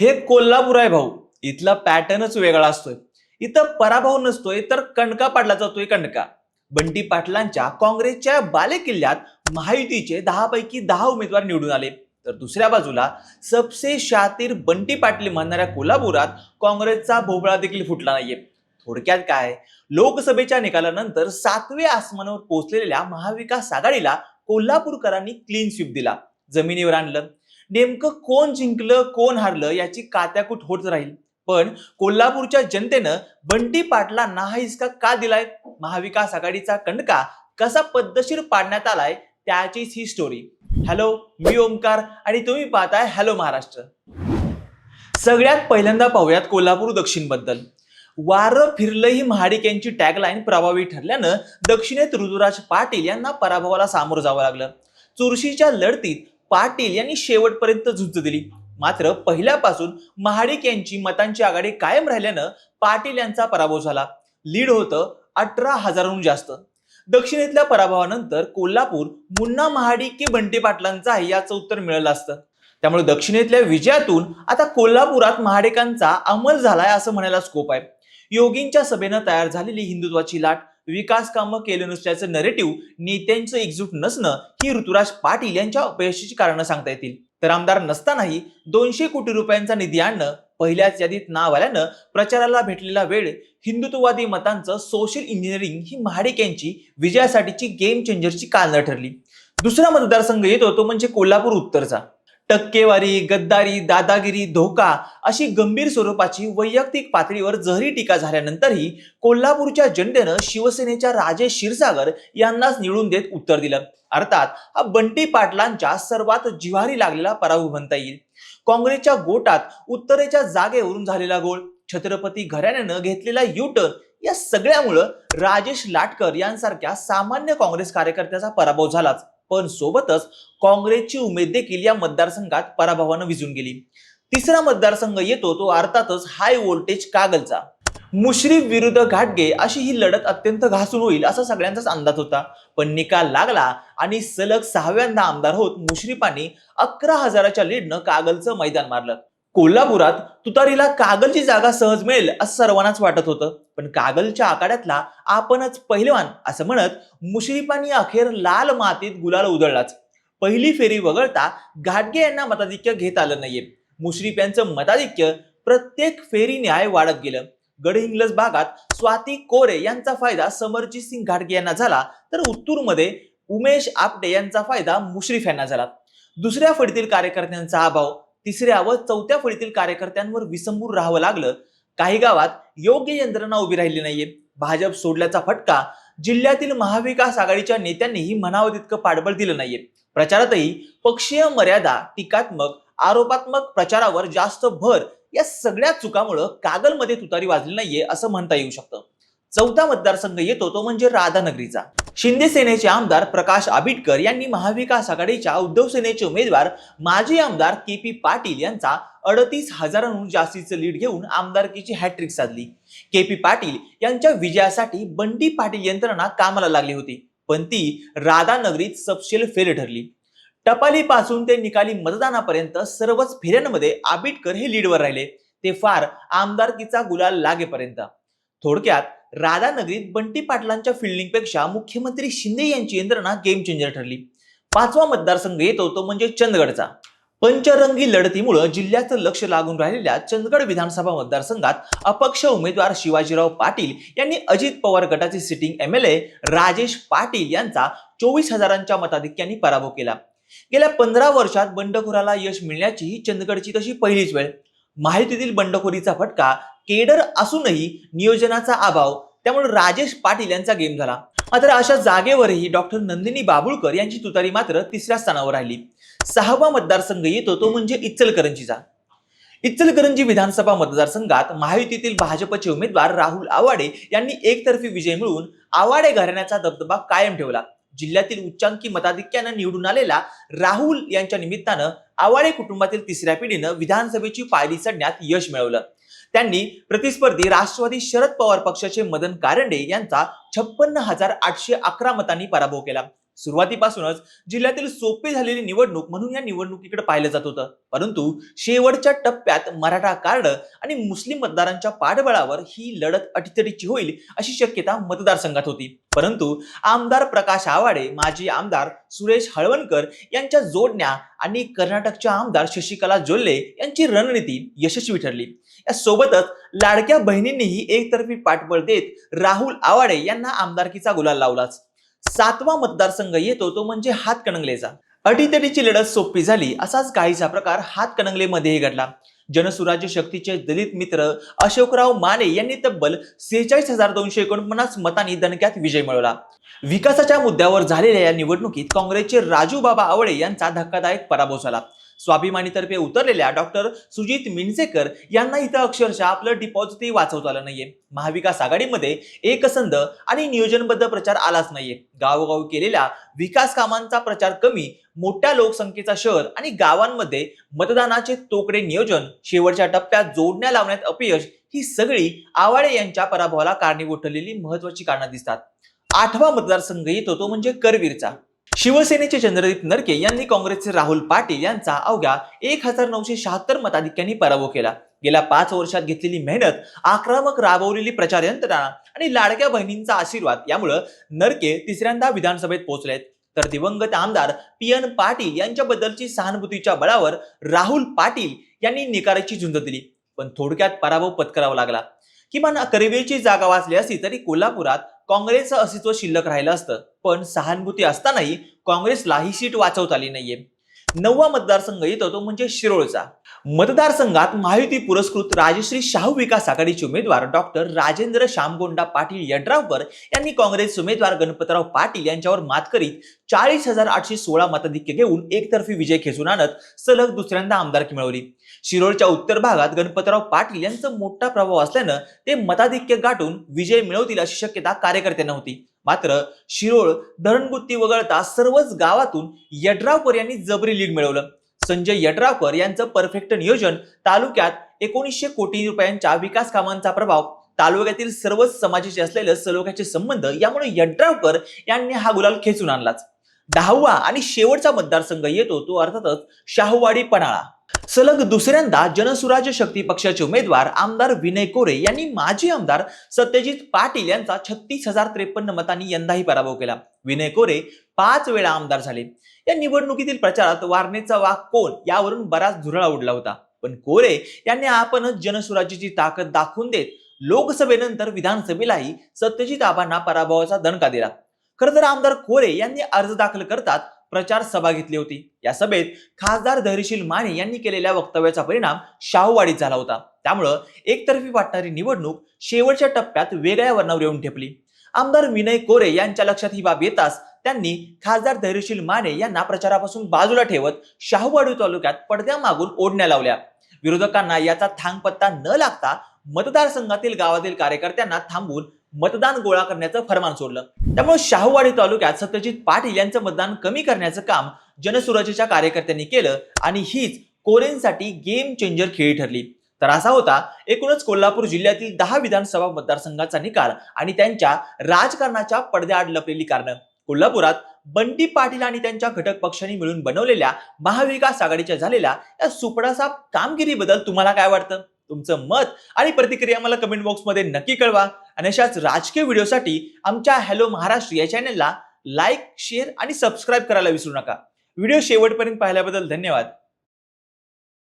हे कोल्हापूर आहे भाऊ. इथला पॅटर्नच वेगळा असतोय. इथं पराभव नसतोय तर कणका पाडला जातोय कणका. बंटी पाटलांच्या काँग्रेसच्या बालेकिल्ल्यात महायुतीचे दहा पैकी दहा उमेदवार निवडून आले. तर दुसऱ्या बाजूला सबसे शातीर बंटी पाटील म्हणणाऱ्या कोल्हापुरात काँग्रेसचा भोपळा देखील फुटला नाहीये. थोडक्यात काय? लोकसभेच्या निकालानंतर सातव्या आसमानावर पोहोचलेल्या महाविकास आघाडीला कोल्हापूरकरांनी क्लीन स्वीप दिला. जमिनीवर आणलं. नेमकं कोण जिंकलं कोण हारलं याची कात्याकूट होत राहील. पण कोल्हापूरच्या जनतेनं बंटी पाटलांना हा हिसका का दिलाय? महाविकास आघाडीचा कणका कसा पद्धतशीर पाडण्यात आलाय त्याचीच ही स्टोरी हॅलो मी ओमकार आणि तुम्ही पाहताय हॅलो महाराष्ट्र. सगळ्यात पहिल्यांदा पाहूयात कोल्हापूर दक्षिणबद्दल वारं फिरलं ही महाडिक यांची टॅगलाईन प्रभावी ठरल्यानं दक्षिणेत ऋतुराज पाटील यांना पराभवाला सामोरं जावं लागलं. चुरशीच्या लढतीत पाटील यांनी शेवटपर्यंत झुंज दिली. मात्र पहिल्यापासून महाडिक यांची मतांची आघाडी कायम राहिल्यानं पाटील यांचा पराभव झाला. लीड होतं अठरा हजारांहून जास्त. दक्षिणेतल्या पराभवानंतर कोल्हापूर मुन्ना महाडिक की बंटी पाटलांचा याचं उत्तर मिळालं असतं. त्यामुळे दक्षिणेतल्या विजयातून आता कोल्हापुरात महाडिकांचा अंमल झालाय असं म्हणायला स्कोप आहे. योगींच्या सभेनं तयार झालेली हिंदुत्वाची लाट विकास कामं केले नसल्याचं नरेटिव्ह नेत्यांचं एकजूट नसणं ही ऋतुराज पाटील यांच्या अपयशाची कारणं सांगता येतील. तर आमदार नसतानाही दोनशे कोटी रुपयांचा निधी आणणं पहिल्याच यादीत नाव आल्यानं प्रचाराला भेटलेला वेळ हिंदुत्ववादी मतांचं सोशल इंजिनिअरिंग ही महाडिक यांची विजयासाठीची गेम चेंजरची कालनं ठरली. दुसरा मतदारसंघ येतो तो म्हणजे कोल्हापूर उत्तरचा. टक्केवारी गद्दारी दादागिरी धोका अशी गंभीर स्वरूपाची वैयक्तिक पातळीवर जहरी टीका झाल्यानंतरही कोल्हापूरच्या जनतेनं शिवसेनेच्या राजेश क्षीरसागर यांनाच निवडून देत उत्तर दिलं. अर्थात हा बंटी पाटलांच्या सर्वात जिव्हारी लागलेला पराभव म्हणता येईल. काँग्रेसच्या गोटात उत्तरेच्या जागेवरून झालेला गोळ छत्रपती घराण्यानं घेतलेला युटर्न या सगळ्यामुळं राजेश लाटकर यांसारख्या सामान्य काँग्रेस कार्यकर्त्याचा पराभव झालाच. पण सोबतच काँग्रेसची उमेद देखील या मतदारसंघात पराभवानं विजून गेली. तिसरा मतदारसंघ येतो तो अर्थातच हाय व्होल्टेज कागलचा. मुश्रीफ विरुद्ध घाटगे अशी ही लढत अत्यंत घासून होईल असा सगळ्यांचाच अंदाज होता. पण निकाल लागला आणि सलग सहाव्यांदा आमदार होत मुश्रीफांनी अकरा हजाराच्या लीडनं कागलचं मैदान मारलं. कोल्हापुरात तुतारीला कागलची जागा सहज मिळेल असं सर्वांनाच वाटत होतं. पण कागलच्या आखाड्यातला आपणच पहिलवान असं म्हणत मुश्रीफांनी अखेर लाल मातीत गुलाल उधळलाच. पहिली फेरी वगळता घाटगे यांना मताधिक्य घेत आलं नाहीये. मुश्रीफ यांचं मताधिक्य प्रत्येक फेरी न्याय वाढत गेलं. गडहिंग्लज भागात स्वाती कोरे यांचा फायदा समरजित सिंग घाटगे यांना झाला तर उत्तूरमध्ये उमेश आपटे यांचा फायदा मुश्रीफ यांना झाला. दुसऱ्या फळीतील कार्यकर्त्यांचा अभाव तिसऱ्या व चौथ्या फळीतील कार्यकर्त्यांवर विसंबूर राहावं लागलं. काही गावात योग्य यंत्रणा उभी राहिली नाहीये. भाजप सोडल्याचा फटका जिल्ह्यातील महाविकास आघाडीच्या नेत्यांनीही म्हणावं तितकं पाठबळ दिलं नाहीये. प्रचारातही पक्षीय मर्यादा टीकात्मक आरोपात्मक प्रचारावर जास्त भर या सगळ्या चुकामुळं कागलमध्ये तुतारी वाजली नाहीये असं म्हणता येऊ शकतं. चौथा मतदारसंघ येतो तो म्हणजे राधानगरीचा. शिंदे सेनेचे आमदार प्रकाश आबिटकर यांनी महाविकास आघाडीच्या उद्धव सेनेचे उमेदवार माजी आमदार के पी पाटील यांचा अडतीस हजारांहून जास्तीचं लीड घेऊन आमदारकीची हॅट्रिक साधली. के पी पाटील यांच्या विजयासाठी बंटी पाटील यंत्रणा कामाला लागली होती पण ती राधानगरीत सपशेल फेल ठरली. टपालीपासून ते निकाली मतदानापर्यंत सर्वच फेऱ्यांमध्ये आबिटकर हे लीडवर राहिले. ते फार आमदारकीचा गुलाल लागेपर्यंत. थोडक्यात राधानगरीत बंटी पाटलांच्या फिल्डिंगपेक्षा मुख्यमंत्री शिंदे यांची यंत्रणा गेम चेंजर ठरली. पाचवा मतदारसंघ येतो तो म्हणजे चंदगडचा. पंचरंगी लढतीमुळं जिल्ह्याचं लक्ष लागून राहिलेल्या चंदगड विधानसभा मतदारसंघात अपक्ष उमेदवार शिवाजीराव पाटील यांनी अजित पवार गटाचे sitting M L A Rajesh Patil यांचा चोवीस हजारांच्या मताधिक्यांनी पराभव केला. गेल्या पंधरा वर्षात बंडखोराला यश मिळण्याची ही चंदगडची तशी पहिलीच वेळ. माहितीतील बंडखोरीचा फटका केडर असूनही नियोजनाचा अभाव. त्यामुळे राजेश पाटील यांचा गेम झाला. मात्र अशा जागेवरही डॉक्टर नंदिनी बाबुळकर यांची तुतारी मात्र तिसऱ्या स्थानावर राहिली. सहावा मतदारसंघ येतो तो म्हणजे इचलकरंजीचा. इचलकरंजी विधानसभा मतदारसंघात महायुतीतील भाजपचे उमेदवार राहुल आवाडे यांनी एकतर्फी विजय मिळवून आवाडे घराण्याचा दबदबा कायम ठेवला. जिल्ह्यातील उच्चांकी मताधिक्यानं निवडून आलेला राहुल यांच्या निमित्तानं आवाडे कुटुंबातील तिसऱ्या पिढीनं विधानसभेची पायरी चढण्यात यश मिळवलं. त्यांनी प्रतिस्पर्धी राष्ट्रवादी शरद पवार पक्षाचे मदन कारंडे यांचा छप्पन्न हजार आठशे अकरा मतांनी पराभव केला. सुरुवातीपासूनच जिल्ह्यातील सोपी झालेली निवडणूक म्हणून या निवडणुकीकडे पाहिलं जात होतं. परंतु शेवटच्या टप्प्यात मराठा कार्ड आणि मुस्लिम मतदारांच्या पाठबळावर ही लढत अटीतटीची होईल अशी शक्यता मतदारसंघात होती. परंतु आमदार प्रकाश आवाडे माजी आमदार सुरेश हळवणकर यांच्या जोडण्या आणि कर्नाटकच्या आमदार शशिकला जोल्ले यांची रणनीती यशस्वी ठरली. या सोबतच लाडक्या बहिणींनीही एकतर्फी पाठबळ देत राहुल आवाडे यांना आमदारकीचा गुलाल लावलाच. सातवा मतदारसंघ येतो तो म्हणजे हातकणंगलेचा अटीतटीची लढत सोपी झाली असाच काहीसा प्रकार हातकणंगलेमध्येही घडला. जनसुराज्य शक्तीचे दलित मित्र अशोकराव माने यांनी तब्बल सेहेचाळीस हजार दोनशे एकोणपन्नास मतांनी दणक्यात विजय मिळवला. विकासाच्या मुद्द्यावर झालेल्या या निवडणुकीत काँग्रेसचे राजू बाबा आवळे यांचा धक्कादायक पराभव झाला. स्वाभिमानीतर्फे उतरलेल्या डॉक्टर सुजित मिणसेकर यांना इथं अक्षरशः आपलं डिपॉझिटही वाचवता आलं नाहीये. महाविकास आघाडीमध्ये एकसंध आणि नियोजनबद्ध प्रचार आलाच नाहीये. गावोगावी केलेल्या विकास कामांचा प्रचार कमी मोठ्या लोकसंख्येचा शहर आणि गावांमध्ये मतदानाचे तोकडे नियोजन शेवटच्या टप्प्यात जोडण्या लावण्यात अपयश ही सगळी आवाडे यांच्या पराभवाला कारणीभूत ठरलेली महत्वाची कारणं दिसतात. आठवा मतदारसंघ येतो तो म्हणजे करवीरचा. शिवसेनेचे चंद्रदीप नरके यांनी काँग्रेसचे राहुल पाटील यांचा अवघ्या एक हजार नऊशे शहात्तर मताधिक्यांनी पराभव केला. गेल्या पाच वर्षात घेतलेली मेहनत आक्रमक राबवलेली प्रचार यंत्रणा आणि लाडक्या बहिणींचा आशीर्वाद यामुळं नरके तिसऱ्यांदा विधानसभेत पोहोचलेत. तर दिवंगत आमदार पी एन पाटील यांच्याबद्दलची सहानुभूतीच्या बळावर राहुल पाटील यांनी निकाराची झुंज दिली. पण थोडक्यात पराभव पत्करावा लागला. किमान करवीरची जागा वाचली असली तरी कोल्हापुरात काँग्रेसचं अस्तित्व शिल्लक राहिलं असतं पण सहानुभूती असतानाही काँग्रेसला ही सीट वाचवता आली नाहीये. नववा मतदारसंघ येतो तो म्हणजे शिरोळचा. मतदारसंघात महायुती पुरस्कृत राजश्री शाहू विकास आघाडीचे उमेदवार डॉक्टर राजेंद्र श्यामगोंडा पाटील यड्रावकर यांनी काँग्रेस उमेदवार गणपतराव पाटील यांच्यावर मात करीत चाळीस हजार आठशे सोळा मताधिक्य घेऊन एकतर्फी विजय खेचून आणत सलग दुसऱ्यांदा आमदारकी मिळवली शिरोळच्या उत्तर भागात गणपतराव पाटील यांचा मोठा प्रभाव असल्यानं ते मताधिक्य गाठून विजय मिळवतील अशी शक्यता कार्यकर्त्यांना होती. मात्र शिरोळ धरणगुत्ती वगळता सर्वच गावातून यड्रावकर यांनी जबरी लीड मिळवलं. संजय यड्रावकर यांचं परफेक्ट नियोजन तालुक्यात एकोणीसशे कोटी रुपयांच्या विकास कामांचा प्रभाव तालुक्यातील सर्वच समाजाचे असलेले सलोख्याचे संबंध यामुळे यड्रावकर यांनी हा गुलाल खेचून आणलाच. दहावा आणि शेवटचा मतदारसंघ येतो तो अर्थातच शाहूवाडी पन्हाळा. सलग दुसऱ्यांदा जनसुराज्य शक्ती पक्षाचे उमेदवार आमदार विनय कोरे यांनी माजी आमदार सत्यजित पाटील यांचा छत्तीस हजार त्रेपन्न मतांनी यंदाही पराभव केला. विनय कोरे पाच वेळा आमदार झाले. या निवडणुकीतील प्रचारात वारणेचा वाघ कोण यावरून बराच धुरळा उडला होता. पण कोरे यांनी आपणच जनसुराज्याची ताकद दाखवून देत लोकसभेनंतर विधानसभेलाही सत्यजित आबांना पराभवाचा दणका दिला. खरं तर आमदार कोरे यांनी अर्ज दाखल करतात प्रचार सभा घेतली होती. या सभेत खासदार धैर्यशील माने यांनी केलेल्या वक्तव्याचा परिणाम शाहूवाडीत झाला होता. त्यामुळं एकतर्फी वाटणारी निवडणूक शेवटच्या टप्प्यात वेगळ्या वर्णावर येऊन ठेपली. आमदार विनय कोरे यांच्या लक्षात ही बाब येताच त्यांनी खासदार धैर्यशील माने यांना प्रचारापासून बाजूला ठेवत शाहूवाडी तालुक्यात पडद्यामागून ओढण्या लावल्या. विरोधकांना याचा थांगपत्ता न लागता मतदारसंघातील गावातील कार्यकर्त्यांना थांबून मतदान गोळा करण्याचं फरमान सोडलं. त्यामुळे शाहूवाडी तालुक्यात सत्यजित पाटील यांचं मतदान कमी करण्याचं काम जनसुराज्याच्या कार्यकर्त्यांनी केलं आणि हीच कोरेनसाठी गेम चेंजर खेळी ठरली. तर असा होता एकूणच कोल्हापूर जिल्ह्यातील दहा विधानसभा मतदारसंघाचा निकाल आणि त्यांच्या राजकारणाच्या पडद्याआड लपलेली कारणं. कोल्हापुरात बंटी पाटील आणि त्यांच्या घटक पक्षांनी मिळून बनवलेल्या महाविकास आघाडीच्या झालेल्या या सुपडासा कामगिरीबद्दल तुम्हाला काय वाटतं? तुमचं मत आणि प्रतिक्रिया मला कमेंट बॉक्समध्ये नक्की कळवा. आणि अशाच राजकीय व्हिडिओसाठी आमच्या हॅलो महाराष्ट्र या चॅनलला लाईक शेअर आणि सबस्क्राईब करायला विसरू नका. व्हिडिओ शेवटपर्यंत पाहिल्याबद्दल धन्यवाद.